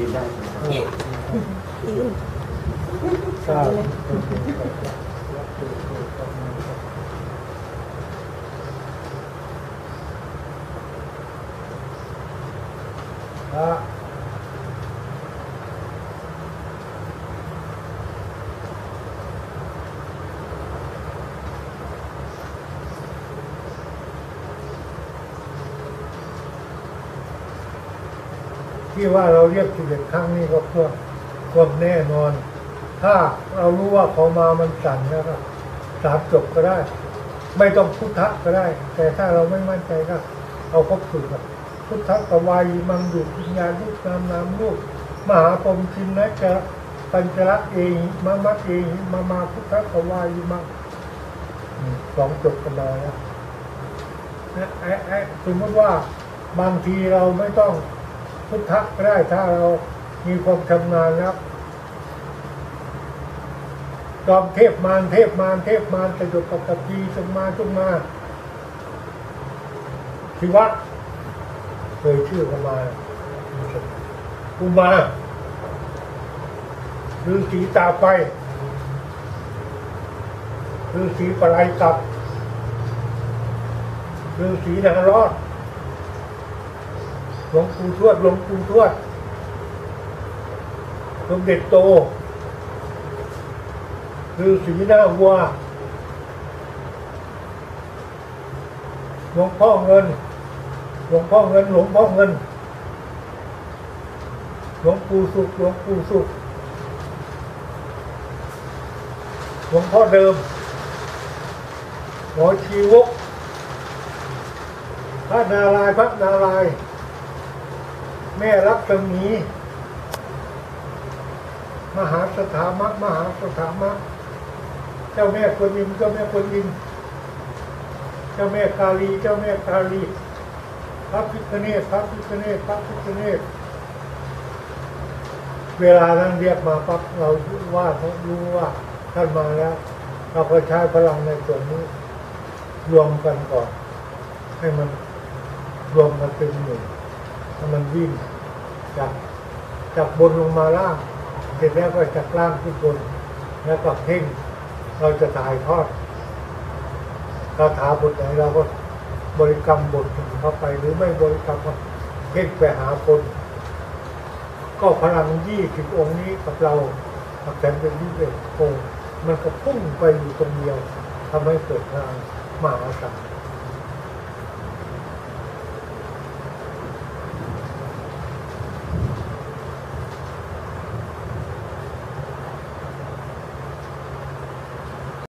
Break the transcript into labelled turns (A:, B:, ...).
A: ยืนได้ใช่ไหมครับ
B: ยืน
C: ที่ว่าเราเรียกสิบเอ็ดครั้งนี่ก็เพื่อความแน่นอน ถ้าเรารู้ว่าเขามามันสั่นนะครับสามจบก็ได้ ไม่ต้องพุทธะก็ได้ แต่ถ้าเราไม่มั่นใจก็เอาครบสูตรพุทธะกวายมังดูปัญญาลูกนามนามลูกมหาปมชินนะจะปัญจระเองมามัดเองมามาพุทธะกวายมังสองจบกันมาแล้วไอ้ไอ้สมมติว่าบางทีเราไม่ต้อง พุทธะก็ได้ถ้าเรามีความชำนาญแล้วจอมเทพมารเทพมารเทพมารจะหยดปกติจงมาจงมาทิวะเคยชื่อกมาอุมาฤาษีตาไฟฤาษีปลายกับฤาษีนางรอด หลวงปู่ทวดหลวงปู่ทวดสมเด็จโตคือสีหน้าวัวหลวงพ่อเงิน หลวงพ่อเงิน หลวงพ่อเงิน หลวงปู่สุข หลวงปู่สุข หลวงพ่อเดิม หมอชีวกพระนารายพระนารายณ์ แม่รักษมี มหาสถามักมหาสถามักเจ้าแม่กวนอิมเจ้าแม่กวนอิมเจ้าแม่กาลี เจ้าแม่กาลีพระพิฆเนศพระพิฆเนศพระพิฆเนศเวลานั้นเรียกมาปั๊บเราว่าเขารู้ว่าท่านมาแล้วเราก็ใช้พลังในส่วนนี้ รวมกันก่อน ให้มันรวมกันเป็นหนึ่ง ให้มันวิ่งจากจากบนลงมาล่างเสร็จแล้วก็จากล่างขึ้นบน แล้วก็เพ่งเราจะถ่ายทอดคาถาบทไหนเราก็บริกรรมบทหนึ่งเข้าไป หรือไม่บริกรรมก็เพ่งไปหาคน ก็พลังยี่สิบองค์นี้กับเรากับแสนเป็นยี่สิบองค์มันก็พุ่งไปอยู่ตรงเดียวทำให้เกิดพลังมหาศาล